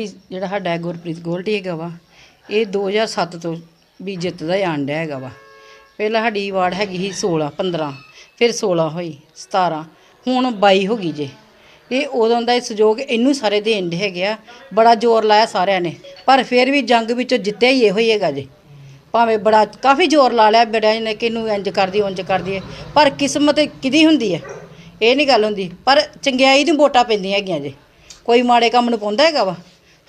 ਗੋਲਟੀ ਜਿਹੜਾ ਸਾਡਾ ਗੁਰਪ੍ਰੀਤ ਗੋਲਟੀ ਹੈਗਾ ਵਾ, ਇਹ 2007 ਤੋਂ ਵੀ ਜਿੱਤਦਾ ਹੀ ਆਂਡਿਆ ਹੈਗਾ ਵਾ। ਪਹਿਲਾਂ ਸਾਡੀ ਵਾਰਡ ਹੈਗੀ ਸੀ 16 15 ਫਿਰ 16 ਹੋਈ 17 ਹੁਣ 22 ਹੋ ਗਈ ਜੇ। ਇਹ ਉਦੋਂ ਦਾ ਹੀ ਸਹਿਯੋਗ ਇਹਨੂੰ ਸਾਰੇ ਦੇਣ ਦੇ ਹੈਗੇ ਆ, ਬੜਾ ਜ਼ੋਰ ਲਾਇਆ ਸਾਰਿਆਂ ਨੇ, ਪਰ ਫਿਰ ਵੀ ਜੰਗ ਵਿੱਚੋਂ ਜਿੱਤਿਆ ਹੀ ਇਹੋ ਹੀ ਹੈਗਾ ਜੇ। ਭਾਵੇਂ ਬੜਾ ਕਾਫੀ ਜ਼ੋਰ ਲਾ ਲਿਆ ਬੜਿਆਂ ਨੇ ਕਿ ਇਹਨੂੰ ਇੰਜ ਕਰਦੀ ਉਂਝ ਕਰਦੀ ਹੈ, ਪਰ ਕਿਸਮਤ ਕਿਹਦੀ ਹੁੰਦੀ ਹੈ? ਇਹ ਨਹੀਂ ਗੱਲ ਹੁੰਦੀ, ਪਰ ਚੰਗਿਆਈ ਨੂੰ ਵੋਟਾਂ ਪੈਂਦੀਆਂ ਹੈਗੀਆਂ ਜੇ। ਕੋਈ ਮਾੜੇ ਕੰਮ ਨੂੰ ਪਾਉਂਦਾ ਹੈਗਾ ਵਾ।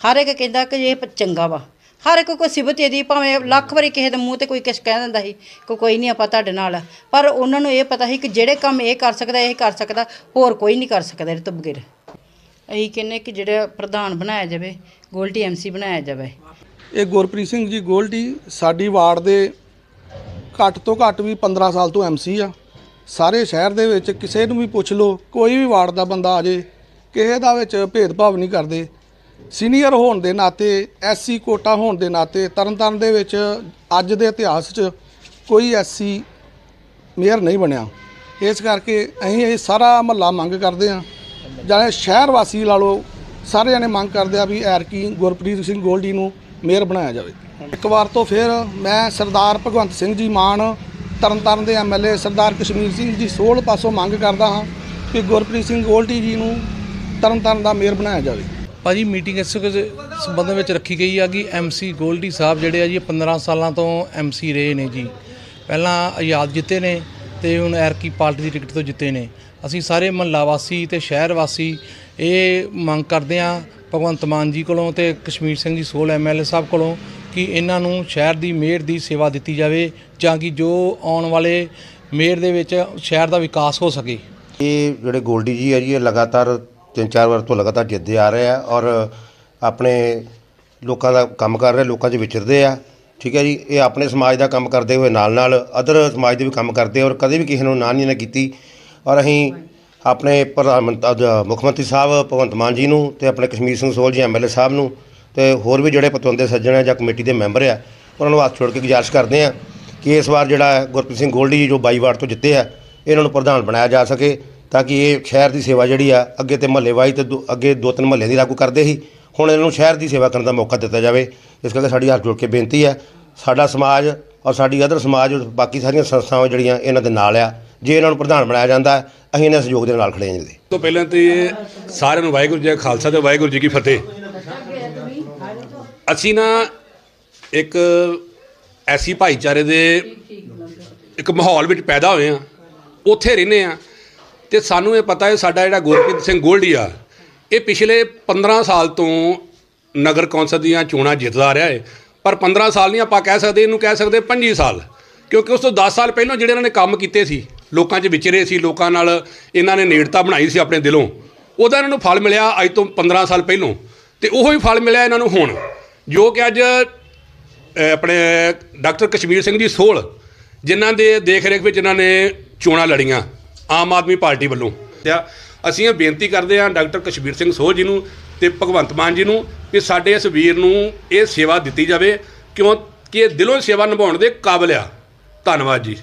ਹਰ ਇੱਕ ਕਹਿੰਦਾ ਕਿ ਇਹ ਚੰਗਾ ਵਾ। ਹਰ ਇੱਕ ਕੋਈ ਸਿਫਤ ਇਹਦੀ ਭਾਵੇਂ ਲੱਖ ਵਾਰੀ ਕਿਸੇ ਦੇ ਮੂੰਹ ਤੇ ਕੋਈ ਕੁਛ ਕਹਿ ਦਿੰਦਾ ਸੀ ਕਿ ਕੋਈ ਨਹੀਂ ਆਪਾਂ ਤੁਹਾਡੇ ਨਾਲ ਆ। ਪਰ ਉਹਨਾਂ ਨੂੰ ਇਹ ਪਤਾ ਸੀ ਕਿ ਜਿਹੜੇ ਕੰਮ ਇਹ ਕਰ ਸਕਦਾ, ਇਹ ਕਰ ਸਕਦਾ, ਹੋਰ ਕੋਈ ਨਹੀਂ ਕਰ ਸਕਦਾ ਇਹਦੇ ਤੋਂ ਬਗੈਰ। ਅਸੀਂ ਕਹਿੰਦੇ ਕਿ ਜਿਹੜਾ ਪ੍ਰਧਾਨ ਬਣਾਇਆ ਜਾਵੇ ਗੋਲਟੀ ਐਮਸੀ ਬਣਾਇਆ ਜਾਵੇ। ਇਹ ਗੁਰਪ੍ਰੀਤ ਸਿੰਘ ਜੀ ਗੋਲਡੀ ਸਾਡੀ ਵਾਰਡ ਦੇ ਘੱਟ ਤੋਂ ਘੱਟ ਵੀ 15 ਸਾਲ ਤੋਂ ਐਮਸੀ ਆ। ਸਾਰੇ ਸ਼ਹਿਰ ਦੇ ਵਿੱਚ ਕਿਸੇ ਨੂੰ ਵੀ ਪੁੱਛ ਲਓ, ਕੋਈ ਵੀ ਵਾਰਡ ਦਾ ਬੰਦਾ ਆ ਜੇ, ਕਿਸੇ ਦਾ ਵਿੱਚ ਭੇਦਭਾਵ ਨਹੀਂ ਕਰਦੇ। ਸੀਨੀਅਰ ਹੋਣ ਦੇ ਨਾਤੇ, ਐਸਸੀ ਕੋਟਾ ਹੋਣ ਦੇ ਨਾਤੇ, ਤਰਨਤਾਰਨ ਦੇ ਵਿੱਚ ਅੱਜ ਦੇ ਇਤਿਹਾਸ 'ਚ ਕੋਈ ਐਸਸੀ ਮੇਅਰ ਨਹੀਂ ਬਣਿਆ। ਇਸ ਕਰਕੇ ਅਸੀਂ ਇਹ ਸਾਰਾ ਮਹੱਲਾ ਮੰਗ ਕਰਦੇ ਹਾਂ। ਜਾਂ ਸ਼ਹਿਰ ਵਾਸੀ ਲਾ ਲਓ ਸਾਰਿਆਂ ਨੇ ਮੰਗ ਕਰਦੇ ਆ ਵੀ ਐਰਕੀ ਗੁਰਪ੍ਰੀਤ ਸਿੰਘ ਗੋਲਡੀ ਨੂੰ ਮੇਅਰ ਬਣਾਇਆ ਜਾਵੇ। ਇੱਕ ਵਾਰ ਤੋਂ ਫਿਰ ਮੈਂ ਸਰਦਾਰ ਭਗਵੰਤ ਸਿੰਘ ਜੀ ਮਾਨ, ਤਰਨਤਾਰਨ ਦੇ ਐਮਐਲਏ ਸਰਦਾਰ ਕਸ਼ਮੀਰ ਸਿੰਘ ਜੀ ਸੋਹਲ ਪਾਸੋਂ ਮੰਗ ਕਰਦਾ ਹਾਂ ਕਿ ਗੁਰਪ੍ਰੀਤ ਸਿੰਘ ਗੋਲਡੀ ਜੀ ਨੂੰ ਤਰਨਤਾਰਨ ਦਾ ਮੇਅਰ ਬਣਾਇਆ ਜਾਵੇ। ਭਾਜੀ ਮੀਟਿੰਗ ਇਸ ਸੰਬੰਧ ਵਿੱਚ ਰੱਖੀ ਗਈ ਆ ਕਿ ਐਮਸੀ ਗੋਲਡੀ ਸਾਹਿਬ ਜਿਹੜੇ ਆ ਜੀ, ਇਹ 15 ਸਾਲਾਂ ਤੋਂ ਐਮਸੀ ਰਹੇ ਨੇ ਜੀ। ਪਹਿਲਾਂ ਆਜ਼ਾਦ ਜਿੱਤੇ ਨੇ ਤੇ ਹੁਣ ਐਰਕੀ ਪਾਰਟੀ ਦੀ ਟਿਕਟ ਤੋਂ ਜਿੱਤੇ ਨੇ। ਅਸੀਂ ਸਾਰੇ ਮਹੱਲਾ ਵਾਸੀ ਤੇ ਸ਼ਹਿਰ ਵਾਸੀ ਇਹ ਮੰਗ ਕਰਦੇ ਆ ਭਗਵੰਤ ਮਾਨ ਜੀ ਕੋਲੋਂ ਤੇ ਕਸ਼ਮੀਰ ਸਿੰਘ ਜੀ ਸੋਲ ਐਮਐਲਏ ਸਾਹਿਬ ਕੋਲੋਂ ਕਿ ਇਹਨਾਂ ਨੂੰ ਸ਼ਹਿਰ ਦੀ ਮੇਅਰ ਦੀ ਸੇਵਾ ਦਿੱਤੀ ਜਾਵੇ ਜਾਂ ਕਿ ਜੋ ਆਉਣ ਵਾਲੇ ਮੇਅਰ ਦੇ ਵਿੱਚ ਸ਼ਹਿਰ ਦਾ ਵਿਕਾਸ ਹੋ ਸਕੇ। ਇਹ ਜਿਹੜੇ ਗੋਲਡੀ ਜੀ ਹੈ ਜੀ, ਇਹ ਲਗਾਤਾਰ ਤਿੰਨ ਚਾਰ ਵਾਰ ਤੋਂ ਲਗਾਤਾਰ ਜਿੱਤਦੇ ਆ ਰਹੇ ਆ ਔਰ ਆਪਣੇ ਲੋਕਾਂ ਦਾ ਕੰਮ ਕਰ ਰਹੇ, ਲੋਕਾਂ 'ਚ ਵਿਚਰਦੇ ਆ। ਠੀਕ ਹੈ ਜੀ, ਇਹ ਆਪਣੇ ਸਮਾਜ ਦਾ ਕੰਮ ਕਰਦੇ ਹੋਏ ਨਾਲ ਨਾਲ ਅਦਰ ਸਮਾਜ ਦੇ ਵੀ ਕੰਮ ਕਰਦੇ ਔਰ ਕਦੇ ਵੀ ਕਿਸੇ ਨੂੰ ਨਾ ਨਹੀਂ ਨਾ ਕੀਤੀ। ਔਰ ਅਸੀਂ ਆਪਣੇ ਪ੍ਰਧਾਨ ਮੰਤਰੀ ਮੁੱਖ ਮੰਤਰੀ ਸਾਹਿਬ ਭਗਵੰਤ ਮਾਨ ਜੀ ਨੂੰ ਤੇ ਆਪਣੇ ਕਸ਼ਮੀਰ ਸਿੰਘ ਸੋਲ ਜੀ ਐਮਐਲਏ ਸਾਹਿਬ ਨੂੰ ਤੇ ਹੋਰ ਵੀ ਜਿਹੜੇ ਪਤਵੰਦੇ ਸੱਜਣ ਆ ਜਾਂ ਕਮੇਟੀ ਦੇ ਮੈਂਬਰ ਆ, ਉਹਨਾਂ ਨੂੰ ਹੱਥ ਛੋੜ ਕੇ ਗੁਜ਼ਾਰਿਸ਼ ਕਰਦੇ ਆ ਕਿ ਇਸ ਵਾਰ ਜਿਹੜਾ ਗੁਰਪ੍ਰੀਤ ਸਿੰਘ ਗੋਲਡੀ ਜੀ ਜੋ 22 ਵਾਰ ਤੋਂ ਜਿੱਤੇ ਆ, ਇਹਨਾਂ ਨੂੰ ਪ੍ਰਧਾਨ ਬਣਾਇਆ ਜਾ ਸਕੇ। ਤਾਂ ਕਿ ਇਹ ਸ਼ਹਿਰ ਦੀ ਸੇਵਾ ਜਿਹੜੀ ਆ ਅੱਗੇ ਤੇ ਮਹੱਲੇ ਵਾਈ ਤੇ ਦੋ- ਅੱਗੇ ਦੋ ਤਿੰਨ ਮਹੱਲੇ ਦੀ ਲਾਗੂ ਕਰਦੇ ਸੀ। ਹੁਣ ਇਹਨਾਂ ਨੂੰ ਸ਼ਹਿਰ ਦੀ ਸੇਵਾ ਕਰਨ ਦਾ ਮੌਕਾ ਦਿੱਤਾ ਜਾਵੇ। ਇਸ ਕਰਕੇ ਸਾਡੀ ਹੱਥ ਜੋੜ ਕੇ ਬੇਨਤੀ ਹੈ ਸਾਡਾ ਸਮਾਜ ਔਰ ਸਾਡੀ ਅਦਰ ਸਮਾਜ ਔਰ ਬਾਕੀ ਸਾਰੀਆਂ ਸੰਸਥਾਵਾਂ ਜਿਹੜੀਆਂ ਇਹਨਾਂ ਦੇ ਨਾਲ ਆ ਜੇ ਇਹਨਾਂ ਨੂੰ ਪ੍ਰਧਾਨ ਬਣਾਇਆ ਜਾਂਦਾ ਹੈ, ਅਸੀਂ ਇਹਨਾਂ ਦੇ ਸਹਿਯੋਗ ਦੇ ਨਾਲ ਖੜੇ ਹਾਂ ਜੀ ਤੋਂ ਪਹਿਲਾਂ ਤੇ ਸਾਰਿਆਂ ਨੂੰ ਵਾਹਿਗੁਰੂ ਜੀ ਕਾ ਖਾਲਸਾ ਤੇ ਵਾਹਿਗੁਰੂ ਜੀ ਕੀ ਫਤਿਹ। ਅਸੀਂ ਨਾ ਇੱਕ ਐਸੀ ਭਾਈਚਾਰੇ ਦੇ ਇੱਕ ਮਾਹੌਲ ਵਿੱਚ ਪੈਦਾ ਹੋਏ ਆ ਉੱਥੇ ਰਹਿੰਦੇ ਆ ਤੇ ਸਾਨੂੰ ਇਹ ਪਤਾ ਹੈ ਸਾਡਾ ਜਿਹੜਾ ਗੁਰਪ੍ਰੀਤ ਸਿੰਘ ਗੋਲਡੀ ਆ, ਇਹ ਪਿਛਲੇ 15 ਸਾਲ ਤੋਂ ਨਗਰ ਕੌਂਸਲ ਦੀਆਂ ਚੋਣਾਂ ਜਿੱਤਦਾ ਰਿਹਾ ਹੈ ਪਰ 15 ਸਾਲ ਨਹੀਂ ਆਪਾਂ ਕਹਿ ਸਕਦੇ, ਇਹਨੂੰ ਕਹਿ ਸਕਦੇ 25 ਸਾਲ। ਕਿਉਂਕਿ ਉਸ ਤੋਂ 10 ਸਾਲ ਪਹਿਲਾਂ ਜਿਹੜੇ ਇਹਨਾਂ ਨੇ ਕੰਮ ਕੀਤੇ ਸੀ, ਲੋਕਾਂ 'ਚ ਵਿਚਰੇ ਸੀ, ਲੋਕਾਂ ਨਾਲ ਇਹਨਾਂ ਨੇ ਨੇੜਤਾ ਬਣਾਈ ਸੀ ਆਪਣੇ ਦਿਲੋਂ, ਉਹਦਾ ਇਹਨਾਂ ਨੂੰ ਫਲ ਮਿਲਿਆ ਅੱਜ ਤੋਂ 15 ਸਾਲ ਪਹਿਲਾਂ। ਤੇ ਉਹੋ ਹੀ ਫਲ ਮਿਲਿਆ ਇਹਨਾਂ ਨੂੰ ਹੁਣ, ਜੋ ਕਿ ਅੱਜ ਆਪਣੇ ਡਾਕਟਰ ਕਸ਼ਮੀਰ ਸਿੰਘ ਜੀ ਸੋਲ, ਜਿਨ੍ਹਾਂ ਦੇ ਦੇਖ ਰੇਖ ਵਿੱਚ ਇਹਨਾਂ ਨੇ ਚੋਣਾਂ ਲੜੀਆਂ। ਆਮ ਆਦਮੀ ਪਾਰਟੀ ਵੱਲੋਂ। ਅਸੀਂ ਇਹ ਬੇਨਤੀ ਕਰਦੇ ਹਾਂ ਡਾਕਟਰ ਕਸ਼ਮੀਰ ਸਿੰਘ ਸੋਹ ਜੀ ਨੂੰ ਤੇ ਭਗਵੰਤ ਮਾਨ ਜੀ ਨੂੰ ਕਿ ਸਾਡੇ ਇਸ ਵੀਰ ਨੂੰ ਇਹ ਸੇਵਾ ਦਿੱਤੀ ਜਾਵੇ, ਕਿਉਂ ਕਿ ਇਹ ਦਿਲੋਂ ਸੇਵਾ ਨਿਭਾਉਣ ਦੇ ਕਾਬਲ ਆ। ਧੰਨਵਾਦ ਜੀ।